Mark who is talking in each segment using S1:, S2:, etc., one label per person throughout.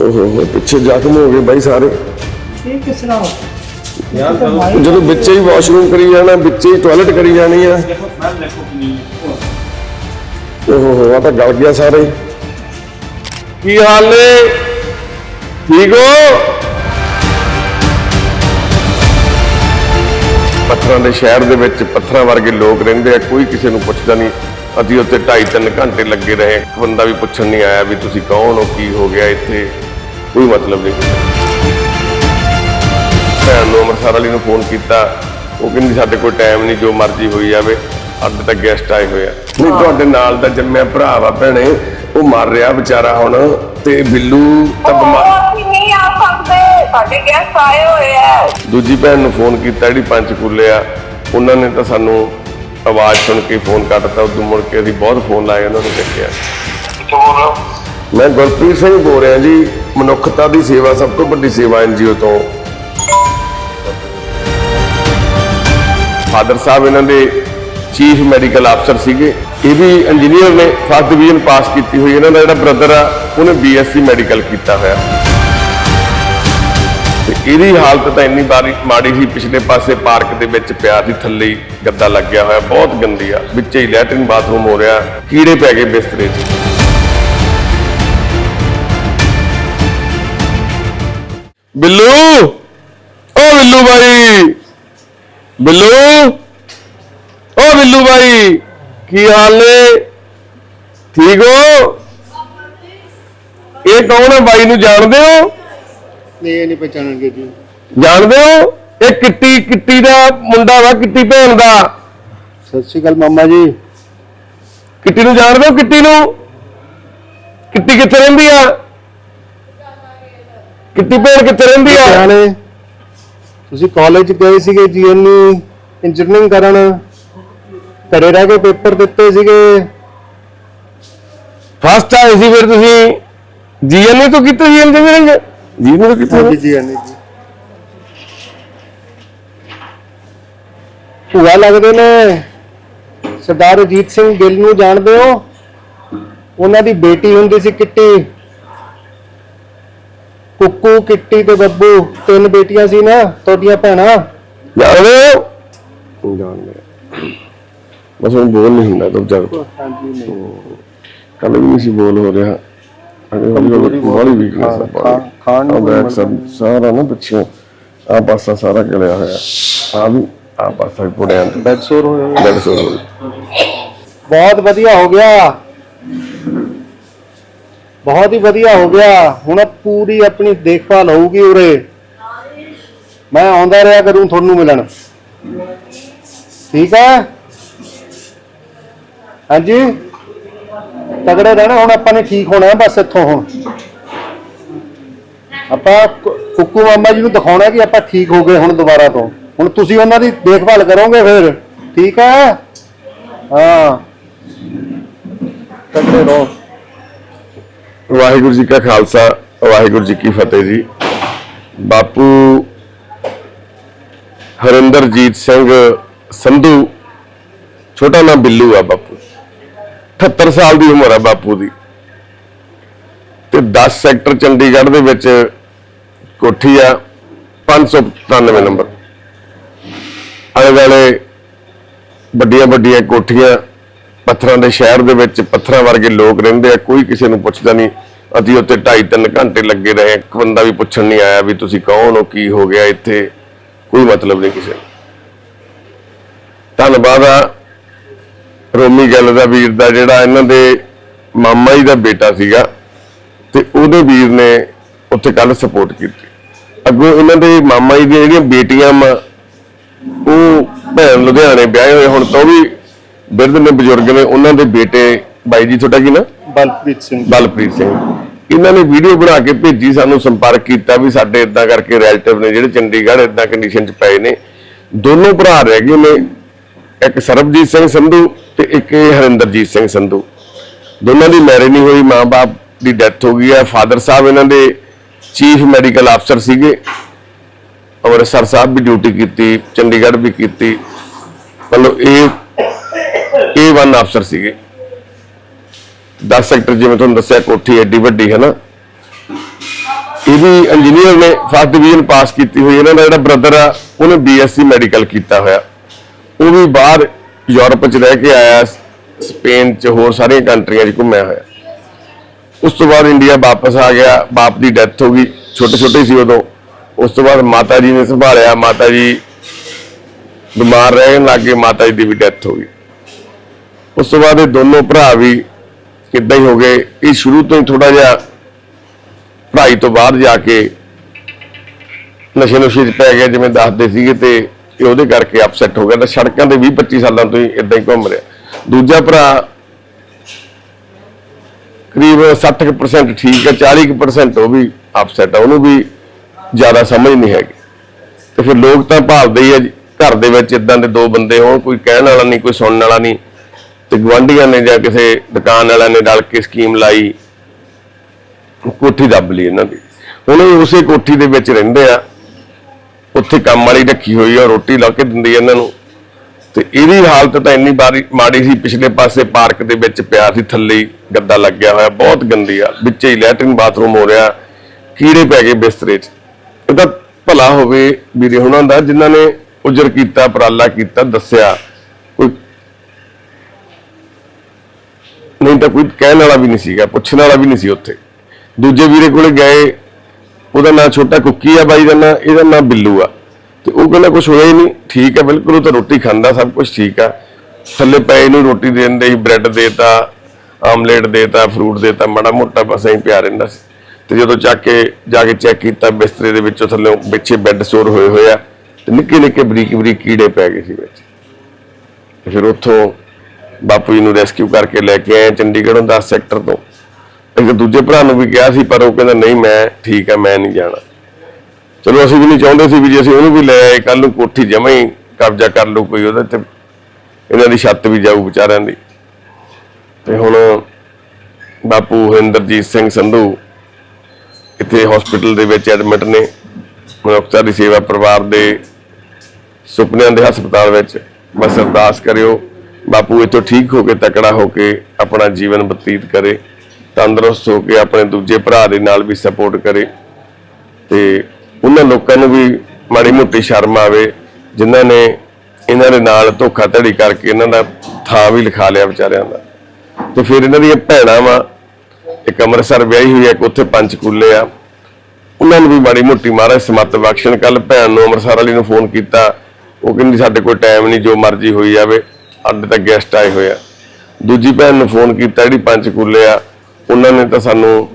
S1: ਓਹੋ ਹੋ ਪਿੱਛੇ ਜ਼ਖਮ ਹੋ ਗਏ ਬਾਈ ਸਾਰੇ।
S2: ਇਹ ਕਿਸ ਤਰ੍ਹਾਂ ਹੋ
S3: ਯਾਰ
S2: ਤਾਂ ਮਾਈ-
S1: ਜਦੋਂ ਵਿੱਚੇ ਹੀ ਵਾਸ਼ਰੂਮ ਕਰੀ ਜਾਣਾ ਵਿੱਚੇ ਹੀ ਟਾਇਲਟ ਕਰੀ ਜਾਣੀ ਆ।
S3: ਦੇਖੋ ਸਮੈਲ ਦੇਖੋ ਕਿੰਨੀ
S1: ਓਹੋ ਹੋ ਆ ਤਾਂ ਗਲ ਗਿਆ ਸਾਰੇ। ਕੀ ਹਾਲ ਨੇ? ਠੀਕ ਹੋ? ਪੱਥਰਾਂ ਦੇ ਸ਼ਹਿਰ ਦੇ ਵਿੱਚ ਪੱਥਰਾਂ ਵਰਗੇ ਲੋਕ ਰਹਿੰਦੇ ਆ ਕੋਈ ਕਿਸੇ ਨੂੰ ਪੁੱਛਦਾ ਨਹੀਂ। ਅਸੀਂ ਉੱਥੇ 2.5-3 ਘੰਟੇ ਲੱਗੇ ਰਹੇ। ਇੱਕ ਬੰਦਾ ਵੀ ਪੁੱਛਣ ਨਹੀਂ ਆਇਆ ਵੀ ਤੁਸੀਂ ਕੌਣ ਹੋ ਕੀ ਹੋ ਗਿਆ ਇੱਥੇ? ਕੋਈ ਮਤਲਬ ਨਹੀਂ ਭੈਣ ਨੂੰ ਅੰਮ੍ਰਿਤਸਰ ਵਾਲੀ ਨੂੰ ਫੋਨ ਕੀਤਾ। ਉਹ ਕਹਿੰਦੀ ਸਾਡੇ ਕੋਲ ਟਾਈਮ ਨਹੀਂ ਜੋ ਮਰਜ਼ੀ ਹੋਈ ਜਾਵੇ। ਅੱਜ ਤੱਕ ਗੈਸਟ ਆਏ ਹੋਏ ਆ। ਨਹੀਂ ਤੁਹਾਡੇ ਨਾਲ ਦਾ ਜੰਮਿਆ ਭਰਾ ਵਾ ਭੈਣੇ ਉਹ ਮਰ ਰਿਹਾ ਵਿਚਾਰਾ ਹੁਣ। ਤੇ ਬਿੱਲੂ ਤਾਂ ਬਿਮਾਰ
S4: ਉਹ ਅਸੀਂ ਨਹੀਂ ਆ ਸਕਦੇ। ਸਾਡੇ ਗੈਸਟ ਆਏ ਹੋਏ ਆ।
S1: ਦੂਜੀ ਭੈਣ ਨੂੰ ਫੋਨ ਕੀਤਾ ਜਿਹੜੀ ਪੰਚਕੂਲੇ ਆ। ਉਹਨਾਂ ਨੇ ਤਾਂ ਸਾਨੂੰ ਆਵਾਜ਼ ਸੁਣ ਕੇ ਫੋਨ ਕੱਟਤਾ। ਉਦੋਂ ਮੁੜ ਕੇ ਅਸੀਂ ਬਹੁਤ ਫੋਨ ਲਾਏ ਉਹਨਾਂ ਨੂੰ ਚੱਕਿਆ ਮੈਂ ਗੁਰਪ੍ਰੀਤ ਸਿੰਘ ਬੋਲ ਰਿਹਾ ਜੀ ਮਨੁੱਖਤਾ ਦੀ ਸੇਵਾ, ਸਭ ਤੋਂ ਵੱਡੀ ਸੇਵਾ ਐਨਜੀਓ ਤੋਂ। ਫਾਦਰ ਸਾਹਿਬ ਇਹਨਾਂ ਦੇ ਚੀਫ ਮੈਡੀਕਲ ਅਫਸਰ ਸੀਗੇ। ਇਹ ਵੀ ਇੰਜੀਨੀਅਰ ਨੇ, ਫਸਟ ਡਿਵੀਜ਼ਨ ਪਾਸ ਕੀਤੀ ਹੋਈ। ਇਹਨਾਂ ਦਾ ਜਿਹੜਾ ਬ੍ਰਦਰ ਆ, ਉਹਨੇ ਬੀਐਸਸੀ ਮੈਡੀਕਲ ਕੀਤਾ ਹੋਇਆ। ਤੇ ਇਹਦੀ ਹਾਲਤ ਤਾਂ ਇੰਨੀ ਬਾਰੀ, ਮਾੜੀ ਸੀ, ਪਿਛਲੇ ਪਾਸੇ ਪਾਰਕ ਦੇ ਵਿੱਚ ਪਿਆ ਸੀ ਥੱਲੇ ਗੱਦਾ ਲੱਗਿਆ ਹੋਇਆ, ਬਹੁਤ ਗੰਦੀ ਆ। ਵਿੱਚੇ ਹੀ ਲੈਟਰਿਨ ਬਾਥਰੂਮ ਹੋ ਰਿਹਾ, ਕੀੜੇ ਪੈ ਗਏ ਬਿਸਤਰੇ 'ਚ। ਬਿੱਲੂ! ਓ ਬਿੱਲੂ ਬਾਈ! ਬਿੱਲੂ! ਓ ਬਿੱਲੂ ਬਾਈ! ਕੀ ਹਾਲ ਨੇ? ਠੀਕ ਹੋ? ਇਹ ਕੌਣ ਹੈ ਬਾਈ ਨੂੰ ਜਾਣਦੇ ਹੋ?
S5: ਨਹੀਂ ਇਹ ਨਹੀਂ ਪਛਾਣਨਗੇ ਜੀ।
S1: ਜਾਣਦੇ ਹੋ? ਇਹ ਕਿੱਟੀ ਕਿੱਟੀ ਦਾ ਮੁੰਡਾ ਵਾ ਕਿੱਟੀ ਭੈਣ ਦਾ?
S5: ਸਤਿ ਸ਼੍ਰੀ ਅਕਾਲ ਮਾਮਾ ਜੀ।
S1: ਕਿੱਟੀ ਨੂੰ ਜਾਣਦੇ ਹੋ ਕਿੱਟੀ ਨੂੰ? ਕਿੱਟੀ ਕਿੱਥੇ ਰਹਿੰਦੀ ਆ? ਕਿੱਟੀ ਭੈਣ ਕਿੱਥੇ ਰਹਿੰਦੀ ਆ?
S5: ਜਾਣੇ ਤੁਸੀਂ ਕਾਲਜ ਗਏ ਸੀਗੇ ਜੀਐਨਈ ਇੰਜੀਨੀਅਰਿੰਗ ਕਰਨ। ਘਰੇ ਰਹਿ ਕੇ ਪੇਪਰ ਦਿੱਤੇ ਸੀਗੇ।
S1: ਫਸਟ ਆਏ ਸੀ ਫਿਰ ਤੁਸੀਂ ਜੀਐਨਏ ਤੋਂ ਕੀਤੀ ਸੀ ਇੰਜੀਨੀਅਰਿੰਗ ਜੀਐਨਏ ਤੋਂ ਕੀਤੀ
S5: ਹਾਂਜੀ
S1: ਸੀ?
S5: ਜੀਐਨਈ ਜੀ। ਭੂਆ ਲੱਗਦੇ ਨੇ। ਸਰਦਾਰ ਅਜੀਤ ਸਿੰਘ ਗਿੱਲ ਨੂੰ ਜਾਣਦੇ ਹੋ? ਉਹਨਾਂ ਦੀ ਬੇਟੀ ਹੁੰਦੀ ਸੀ ਕਿੱਟੀ। ਕੁੱਕੂ ਕਿੱਟੀ ਤੇ ਬੱਬੂ ਤਿੰਨ ਬੇਟੀਆਂ ਸੀ ਨਾ ਤੁਹਾਡੀਆਂ ਭੈਣਾਂ।
S1: ਜਾਣਦੇ ਹੋ? ਜਾਣਦੇ। ਬਸ ਹੁਣ ਬੋਲ ਨਹੀਂ ਹੁੰਦਾ ਤਾਂ ਜਦ
S5: ਹਾਂਜੀ ਨਹੀਂ
S1: ਕੱਲ ਵੀ ਨਹੀਂ ਸੀ ਬੋਲ ਹੋ ਰਿਹਾ। ਬੋਲੀ
S5: ਖਾਣ- ਨੂੰ
S1: ਬੈਕ ਸਾਰਾ ਨਾ ਪਿੱਛੋਂ। ਆ ਪਾਸਾ ਸਾਰਾ ਗਲਿਆ ਹੋਇਆ। ਆ ਵੀ ਆ ਪਾਸਾ ਵੀ ਪੁੜਿਆ।
S5: ਬੈਡ ਸੋਰ ਹੋਏ।
S1: ਬੈਡ
S5: ਬਹੁਤ ਵਧੀਆ ਹੋ ਗਿਆ। ਬਹੁਤ ਹੀ ਵਧੀਆ ਹੋ ਗਿਆ। ਹੁਣ ਪੂਰੀ ਆਪਣੀ ਦੇਖਭਾਲ ਹੋਊਗੀ ਉਰੇ। ਮੈਂ ਆਉਂਦਾ ਰਿਹਾ ਕਰੂੰ ਤੁਹਾਨੂੰ ਮਿਲਣ। ਠੀਕ ਹੈ ਹਾਂਜੀ? ਤਗੜੇ ਰਹਿਣਾ, ਹੁਣ ਆਪਾਂ ਨੇ ਠੀਕ ਹੋਣਾ ਬਸ ਇੱਥੋਂ ਹੁਣ। ਆਪਾਂ ਕੁੱਕੂ ਮਾਮਾ ਜੀ ਨੂੰ ਦਿਖਾਉਣਾ ਕਿ ਆਪਾਂ ਠੀਕ ਹੋ ਗਏ ਹੁਣ ਦੁਬਾਰਾ ਤੋਂ। ਹੁਣ ਤੁਸੀਂ ਉਹਨਾਂ ਦੀ ਦੇਖਭਾਲ ਕਰੋਗੇ ਫਿਰ। ਠੀਕ ਹੈ ਹਾਂ। ਤਗੜੇ ਰਹੋ।
S1: ਵਾਹਿਗੁਰੂ ਜੀ ਕਾ ਖਾਲਸਾ, ਵਾਹਿਗੁਰੂ ਜੀ ਕੀ ਫਤਿਹ ਜੀ। ਬਾਪੂ ਹਰਿੰਦਰਜੀਤ ਸਿੰਘ ਸੰਧੂ, ਛੋਟਾ ਨਾਮ ਬਿੱਲੂ ਆ ਬਾਪੂ। 78 ਸਾਲ ਦੀ ਉਮਰ ਆ ਬਾਪੂ ਦੀ। ਤੇ 10 ਸੈਕਟਰ ਚੰਡੀਗੜ੍ਹ ਦੇ ਵਿੱਚ ਕੋਠੀ ਆ 593 ਨੰਬਰ। ਆਲੇ ਵਾਲੇ ਵੱਡੀਆਂ ਵੱਡੀਆਂ ਕੋਠੀਆਂ ਪੱਥਰਾਂ ਦੇ ਸ਼ਹਿਰ ਦੇ ਵਿੱਚ ਪੱਥਰਾਂ ਵਰਗੇ ਲੋਕ ਰਹਿੰਦੇ ਆ, ਕੋਈ ਕਿਸੇ ਨੂੰ ਪੁੱਛਦਾ ਨਹੀਂ। ਅਸੀਂ ਉੱਥੇ 2.5-3 ਘੰਟੇ ਲੱਗੇ ਰਹੇ। ਇੱਕ ਬੰਦਾ ਵੀ ਪੁੱਛਣ ਨਹੀਂ ਆਇਆ ਵੀ ਤੁਸੀਂ ਕੌਣ ਹੋ, ਕੀ ਹੋ ਗਿਆ ਇੱਥੇ। ਕੋਈ ਮਤਲਬ ਨਹੀਂ ਕਿਸੇ ਨੂੰ। ਧੰਨਵਾਦ ਆ ਰੋਮੀ ਗੱਲ ਦਾ ਵੀਰ ਦਾ, ਜਿਹੜਾ ਇਹਨਾਂ ਦੇ ਮਾਮਾ ਜੀ ਦਾ ਬੇਟਾ ਸੀਗਾ। ਤੇ ਉਹਦੇ ਵੀਰ ਨੇ ਉੱਥੇ ਕੱਲ ਸਪੋਰਟ ਕੀਤੀ। ਅੱਗੋਂ ਇਹਨਾਂ ਦੇ ਮਾਮਾ ਜੀ ਦੀਆਂ ਜਿਹੜੀਆਂ ਬੇਟੀਆਂ ਵਾ, ਉਹ ਭੈਣ ਲੁਧਿਆਣੇ ਵਿਆਹੇ ਹੋਏ ਹੁਣ, ਤਾਂ ਉਹ ਵੀ ਬਿਰਧ ਨੇ ਬਜ਼ੁਰਗ ਨੇ ਉਹਨਾਂ ਦੇ ਬੇਟੇ ਬਾਈ ਜੀ ਤੁਹਾਡਾ ਕੀ ਨਾ?
S5: ਬਲਪ੍ਰੀਤ ਸਿੰਘ
S1: ਬਲਪ੍ਰੀਤ ਸਿੰਘ। ਇਹਨਾਂ ਨੇ ਵੀਡੀਓ ਬਣਾ ਕੇ ਭੇਜੀ ਸਾਨੂੰ ਸੰਪਰਕ ਕੀਤਾ ਵੀ ਸਾਡੇ ਇਦਾਂ ਕਰਕੇ ਰਿਲੇਟਿਵ ਨੇ ਜਿਹੜੇ ਚੰਡੀਗੜ੍ਹ ਇਦਾਂ ਕੰਡੀਸ਼ਨ 'ਚ ਪਏ ਨੇ। ਦੋਨੋਂ ਭਰਾ ਰਹਿ ਗਏ ਨੇ ਇੱਕ ਸਰਬਜੀਤ ਸਿੰਘ ਸੰਧੂ ਤੇ ਇੱਕ ਹਰਿੰਦਰਜੀਤ ਸਿੰਘ ਸੰਧੂ। ਦੋਨਾਂ ਦੀ ਮੈਰਿਜ ਨਹੀਂ ਹੋਈ ਮਾਂ-ਬਾਪ ਦੀ ਡੈਥ ਹੋ ਗਈ ਹੈ। ਫਾਦਰ ਸਾਹਿਬ ਇਹਨਾਂ ਦੇ ਚੀਫ ਮੈਡੀਕਲ ਅਫਸਰ ਸੀਗੇ। ਅੰਮ੍ਰਿਤਸਰ ਸਾਹਿਬ ਵੀ ਡਿਊਟੀ ਕੀਤੀ ਚੰਡੀਗੜ੍ਹ ਵੀ ਕੀਤੀ। ਮਤਲਬ ਇਹ ਇਹ ਵਨ ਅਫਸਰ ਸੀਗੇ। 10 ਸੈਕਟਰ ਜਿਵੇਂ ਤੁਹਾਨੂੰ ਦੱਸਿਆ, ਕੋਠੀ ਐਡੀ ਵੱਡੀ ਹੈ ਨਾ ਇਹ ਵੀ ਇੰਜੀਨੀਅਰ ਨੇ ਫਸਟ ਡਿਵੀਜ਼ਨ ਪਾਸ ਕੀਤੀ ਹੋਈ। ਇਹਨਾਂ ਦਾ ਜਿਹੜਾ ਬ੍ਰਦਰ ਆ, ਉਹਨੇ ਬੀਐਸਸੀ ਮੈਡੀਕਲ ਕੀਤਾ ਹੋਇਆ। ਉਹ ਵੀ ਬਾਹਰ ਯੂਰਪ ਚ ਰਹਿ ਕੇ ਆਇਆ, ਸਪੇਨ ਚ ਹੋਰ ਸਾਰੀਆਂ ਕੰਟਰੀਆਂ 'ਚ ਘੁੰਮਿਆ ਹੋਇਆ। ਉਸ ਤੋਂ ਬਾਅਦ ਇੰਡੀਆ ਵਾਪਸ ਆ ਗਿਆ। ਬਾਪ ਦੀ ਡੈਥ ਹੋ ਗਈ। ਛੋਟੇ ਛੋਟੇ ਸੀ ਉਦੋਂ। ਉਸ ਤੋਂ ਬਾਅਦ ਮਾਤਾ ਜੀ ਨੇ ਸੰਭਾਲਿਆ। ਮਾਤਾ ਜੀ ਬਿਮਾਰ ਰਹਿਣ ਲੱਗੇ ਮਾਤਾ ਜੀ ਦੀ ਵੀ ਡੈਥ ਹੋ ਗਈ। ਉਸ ਤੋਂ ਬਾਅਦ ਇਹ ਦੋਨੋਂ ਭਰਾ ਵੀ ਕਿੱਦਾਂ ਹੀ ਹੋ ਗਏ। ਇਹ ਸ਼ੁਰੂ ਤੋਂ ਹੀ ਥੋੜਾ ਜਿਹਾ ਪੜ੍ਹਾਈ ਤੋਂ ਬਾਹਰ ਜਾ ਕੇ ਨਸ਼ੇ ਨੁਸ਼ੇ 'ਚ ਪੈ ਗਿਆ ਜਿਵੇਂ ਦੱਸਦੇ ਸੀਗੇ ਤੇ ਇਹ ਉਹਦੇ ਕਰਕੇ ਅਪਸੈਟ ਹੋ ਗਿਆ। ਤਾਂ ਸੜਕਾਂ ਤੇ 20 25 ਸਾਲਾਂ ਤੋਂ ਹੀ ਇਦਾਂ ਹੀ ਘੁੰਮ ਰਿਹਾ। ਦੂਜਾ ਭਰਾ ਕਰੀਬ 60% ਠੀਕ ਹੈ 40% ਉਹ ਵੀ ਅਪਸੈਟ ਆ ਉਹਨੂੰ ਵੀ ਜ਼ਿਆਦਾ ਸਮਝ ਨਹੀਂ ਹੈਗੀ। ਤੇ ਫਿਰ ਲੋਕ ਤਾਂ ਭਾਲਦੇ ਹੀ ਆ ਘਰ ਦੇ ਵਿੱਚ ਇਦਾਂ ਦੇ ਦੋ ਬੰਦੇ ਹੋਣ, ਕੋਈ ਕਹਿਣ ਵਾਲਾ ਨਹੀਂ, ਕੋਈ ਸੁਣਨ ਵਾਲਾ ਨਹੀਂ। ਤੇ ਗਵਾਂਢੀਆਂ ਨੇ ਜਾਂ ਕਿਸੇ ਦੁਕਾਨ ਵਾਲਿਆਂ ਨੇ ਰਲ ਕੇ ਸਕੀਮ ਲਾਈ, ਕੋਠੀ ਦੱਬ ਲਈ ਇਹਨਾਂ ਦੀ। ਹੁਣ ਇਹ ਉਸੇ ਕੋਠੀ ਦੇ ਵਿੱਚ ਰਹਿੰਦੇ ਆ, ਉੱਥੇ ਕੰਮ ਵਾਲੀ ਰੱਖੀ ਹੋਈ ਆ, ਰੋਟੀ ਲਾ ਕੇ ਦਿੰਦੀ ਆ ਇਹਨਾਂ ਨੂੰ। ਤੇ ਇਹਦੀ ਹਾਲਤ ਤਾਂ ਇੰਨੀ ਬਾਰੀ ਮਾੜੀ ਸੀ, ਪਿਛਲੇ ਪਾਸੇ ਪਾਰਕ ਦੇ ਵਿੱਚ ਪਿਆ ਸੀ, ਥੱਲੇ ਗੱਦਾ ਲੱਗਿਆ ਹੋਇਆ, ਬਹੁਤ ਗੰਦੀ ਆ। ਵਿੱਚ ਹੀ ਲੈਟਰਿਨ ਬਾਥਰੂਮ ਹੋ ਰਿਹਾ, ਕੀੜੇ ਪੈ ਗਏ ਬਿਸਤਰੇ 'ਚ। ਇਹਦਾ ਭਲਾ ਹੋਵੇ ਵੀਰੇ ਉਹਨਾਂ ਦਾ, ਜਿਨ੍ਹਾਂ ਨੇ ਉਜਰ ਕੀਤਾ ਉਪਰਾਲਾ ਕੀਤਾ, ਦੱਸਿਆ ਕੋਈ ਨਹੀਂ ਤਾਂ ਕੋਈ ਕਹਿਣ ਵਾਲਾ ਵੀ ਨਹੀਂ ਸੀਗਾ, ਪੁੱਛਣ ਵਾਲਾ ਵੀ ਨਹੀਂ ਸੀ ਉੱਥੇ। ਦੂਜੇ ਵੀਰੇ ਕੋਲੇ ਗਏ, ਉਹਦਾ ਨਾਂ ਛੋਟਾ ਕੁੱਕੀ ਆ ਬਾਈ ਦਾ ਨਾਂ, ਇਹਦਾ ਨਾਂ ਬਿੱਲੂ ਆ। ਤੇ ਉਹ ਕਹਿੰਦਾ ਕੁਝ ਹੋਇਆ ਹੀ ਨਹੀਂ, ਠੀਕ ਆ, ਬਿਲਕੁਲ ਉਹ ਤਾਂ ਰੋਟੀ ਖਾਂਦਾ, ਸਭ ਕੁਝ ਠੀਕ ਆ। ਥੱਲੇ ਪਏ ਨੂੰ ਰੋਟੀ ਦੇਣ ਦੇ ਦਿੰਦੇ ਸੀ ਬ੍ਰੈਡ ਦੇਤਾ, ਆਮਲੇਟ ਦੇਤਾ, ਫਰੂਟ ਦੇਤਾ, ਮਾੜਾ ਮੋਟਾ ਬਸ ਐਂ ਪਿਆ ਰਹਿੰਦਾ ਸੀ। ਤੇ ਜਦੋਂ ਚੱਕ ਕੇ, ਜਾ ਕੇ ਚੈੱਕ ਕੀਤਾ, ਬਿਸਤਰੇ ਦੇ ਵਿੱਚੋਂ ਥੱਲੇ ਪਿੱਛੇ ਬੈੱਡ ਸੋਰ ਹੋਏ ਹੋਏ ਆ, ਤੇ ਨਿੱਕੇ ਨਿੱਕੇ ਬਰੀਕ ਬਰੀਕ ਕੀੜੇ ਪੈ ਗਏ ਸੀ ਵਿੱਚ। ਫਿਰ ਉੱਥੋਂ ਬਾਪੂ ਜੀ ਨੂੰ ਰੈਸਕਿਊ ਕਰਕੇ ਲੈ ਕੇ ਆਏ ਚੰਡੀਗੜ੍ਹੋਂ 10 ਸੈਕਟਰ ਤੋਂ। ਇੱਕ ਦੂਜੇ ਭਰਾ ਨੂੰ ਵੀ ਕਿਹਾ ਸੀ, ਪਰ ਉਹ ਕਹਿੰਦਾ, ਨਹੀਂ, ਮੈਂ ਠੀਕ ਆ, ਮੈਂ ਨਹੀਂ ਜਾਣਾ। ਚਲੋ, ਅਸੀਂ ਵੀ ਨਹੀਂ ਚਾਹੁੰਦੇ ਸੀ ਵੀ ਜੇ ਅਸੀਂ ਉਹਨੂੰ ਵੀ ਲੈ ਆਏ ਕੱਲ ਨੂੰ ਕੋਠੀ ਜਮਾਂ ਹੀ ਕਬਜ਼ਾ ਕਰ ਲੂ ਕੋਈ ਉਹਦੇ ਤੇ। ਇਹਨਾਂ ਦੀ ਛੱਤ ਵੀ ਜਾਊ ਵਿਚਾਰਿਆਂ ਦੀ। ਤੇ ਹੁਣ ਬਾਪੂ ਹਿੰਦਰਜੀਤ ਸਿੰਘ ਸੰਧੂ ਇੱਥੇ ਹਸਪੀਟਲ ਦੇ ਵਿੱਚ ਐਡਮਿਟ ਨੇ, ਮਨੁੱਖਤਾ ਦੀ ਸੇਵਾ ਪਰਿਵਾਰ ਦੇ ਸੁਪਨਿਆਂ ਦੇ ਹਸਪਤਾਲ ਵਿੱਚ। ਬਸ ਅਰਦਾਸ ਕਰਿਓ। ਬਾਪੂ ਇੱਥੋਂ ਠੀਕ ਹੋ ਕੇ, ਤਕੜਾ ਹੋ ਕੇ ਆਪਣਾ ਜੀਵਨ ਬਤੀਤ ਕਰੇ, ਤੰਦਰੁਸਤ ਹੋ ਕੇ ਆਪਣੇ ਦੂਜੇ ਭਰਾ ਦੇ ਨਾਲ ਵੀ ਸਪੋਰਟ ਕਰੇ ਤੇ ਉਹਨਾਂ ਲੋਕਾਂ ਨੂੰ ਵੀ ਮਾੜੀ ਮੋਟੀ ਸ਼ਰਮ ਆਵੇ, ਜਿਨ੍ਹਾਂ ਨੇ ਇਹਨਾਂ ਦੇ ਨਾਲ ਧੋਖਾਧੜੀ ਕਰਕੇ ਇਹਨਾਂ ਦਾ ਥਾਂ ਵੀ ਲਿਖਾ ਲਿਆ ਵਿਚਾਰਿਆਂ ਦਾ। ਤੇ ਫਿਰ ਇਹਨਾਂ ਦੀਆਂ ਭੈਣਾਂ ਵਾ, ਇੱਕ ਅੰਮ੍ਰਿਤਸਰ ਵਿਆਹੀ ਹੋਈ ਹੈ ਇੱਕ ਉੱਥੇ ਪੰਚਕੂਲੇ ਆ। ਉਹਨਾਂ ਨੂੰ ਵੀ ਮਾੜੀ ਮੋਟੀ ਮਹਾਰਾਜ ਸਮੱਤ ਬਖਸ਼ਣ। ਕੱਲ ਭੈਣ ਨੂੰ ਅੰਮ੍ਰਿਤਸਰ ਵਾਲੀ ਨੂੰ ਫੋਨ ਕੀਤਾ, ਉਹ ਕਹਿੰਦੀ, ਸਾਡੇ ਕੋਲ ਟਾਈਮ ਨਹੀਂ ਜੋ ਮਰਜ਼ੀ ਹੋਈ ਜਾਵੇ। ਅੱਡੇ ਤੱਕ ਗੈਸਟ ਆਏ ਹੋਏ ਆ। ਦੂਜੀ ਭੈਣ ਨੂੰ ਫੋਨ ਕੀਤਾ ਜਿਹੜੀ ਪੰਚਕੂਲੇ ਆ ਉਹਨਾਂ ਨੇ ਤਾਂ ਸਾਨੂੰ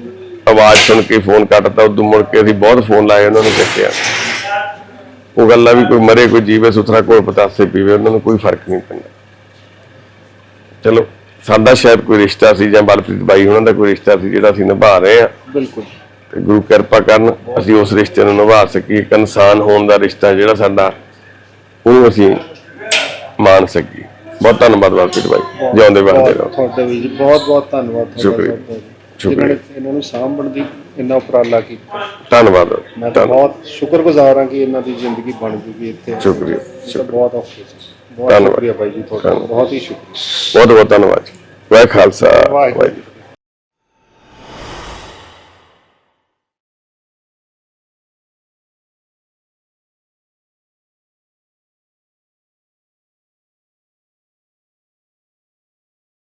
S1: ਆਵਾਜ਼ ਸੁਣ ਕੇ ਫੋਨ ਕੱਟਤਾ ਉਦੋਂ ਮੁੜ ਕੇ ਅਸੀਂ ਬਹੁਤ ਫੋਨ ਲਾਏ ਉਹਨਾਂ ਨੂੰ ਚੱਕਿਆ ਉਹ ਗੱਲਾਂ ਵੀ ਕੋਈ ਮਰੇ ਕੋਈ ਜੀਵੇ ਸੁਥਰਾ ਕੋਈ ਪਤਾਸੇ ਪੀਵੇ ਉਹਨਾਂ ਨੂੰ ਕੋਈ ਫ਼ਰਕ ਨਹੀਂ ਪੈਂਦਾ। ਚਲੋ ਸਾਡਾ ਸ਼ਾਇਦ ਕੋਈ ਰਿਸ਼ਤਾ ਸੀ ਜਾਂ ਬਲਪ੍ਰੀਤ ਬਾਈ ਉਹਨਾਂ ਦਾ ਕੋਈ ਰਿਸ਼ਤਾ ਸੀ ਜਿਹੜਾ ਅਸੀਂ ਨਿਭਾ ਰਹੇ ਆ।
S5: ਬਿਲਕੁਲ।
S1: ਤੇ ਗੁਰੂ ਕਿਰਪਾ ਕਰਨ ਅਸੀਂ ਉਸ ਰਿਸ਼ਤੇ ਨੂੰ ਨਿਭਾ ਸਕੀਏ ਇੱਕ ਇਨਸਾਨ ਹੋਣ ਦਾ ਰਿਸ਼ਤਾ ਜਿਹੜਾ ਸਾਡਾ ਉਹਨੂੰ ਅਸੀਂ ਮਾਣ ਸਕੀਏ। ਬਹੁਤ ਧੰਨਵਾਦ ਬਲਪ੍ਰੀਤ ਬਾਈ ਜਿਉਂਦੇ ਵਸਦੇ ਰਹੋ
S5: ਤੁਹਾਡੇ ਵੀ ਜੀ ਬਹੁਤ ਬਹੁਤ ਧੰਨਵਾਦ ਤੁਹਾਡਾ
S1: ਸ਼ੁਕਰੀਆ।
S5: ਜੀ।
S1: ਸ਼ੁਕਰੀਆ।
S5: ਜਿਨ੍ਹਾਂ ਨੇ ਇਹਨਾਂ ਨੂੰ ਸਾਂਭਣ ਦੀ ਇੰਨਾ ਉਪਰਾਲਾ ਕੀਤਾ
S1: ਧੰਨਵਾਦ
S5: ਮੈਂ ਤਾਂ ਬਹੁਤ ਸ਼ੁਕਰਗੁਜ਼ਾਰ ਹਾਂ ਕਿ ਇਹਨਾਂ ਦੀ ਜ਼ਿੰਦਗੀ ਬਣ ਜੂਗੀ ਇੱਥੇ
S1: ਸ਼ੁਕਰੀਆ,
S5: ਇਹ ਤਾਂ ਬਹੁਤ ਔਖੀ ਸੀ ਬਹੁਤ
S1: ਧੰਨਵਾਦ।
S5: ਸ਼ੁਕਰੀਆ ਬਾਈ ਜੀ ਤੁਹਾਡਾ
S1: ਧੰਨਵਾਦ।
S5: ਬਹੁਤ ਹੀ ਸ਼ੁਕਰੀਆ
S1: ਬਹੁਤ ਬਹੁਤ ਧੰਨਵਾਦ ਜੀ ਵਾਹਿ ਖਾਲਸਾ
S5: ਵਾਹਿਗੁਰੂ।
S1: ਵਾਹਿਗੁਰੂ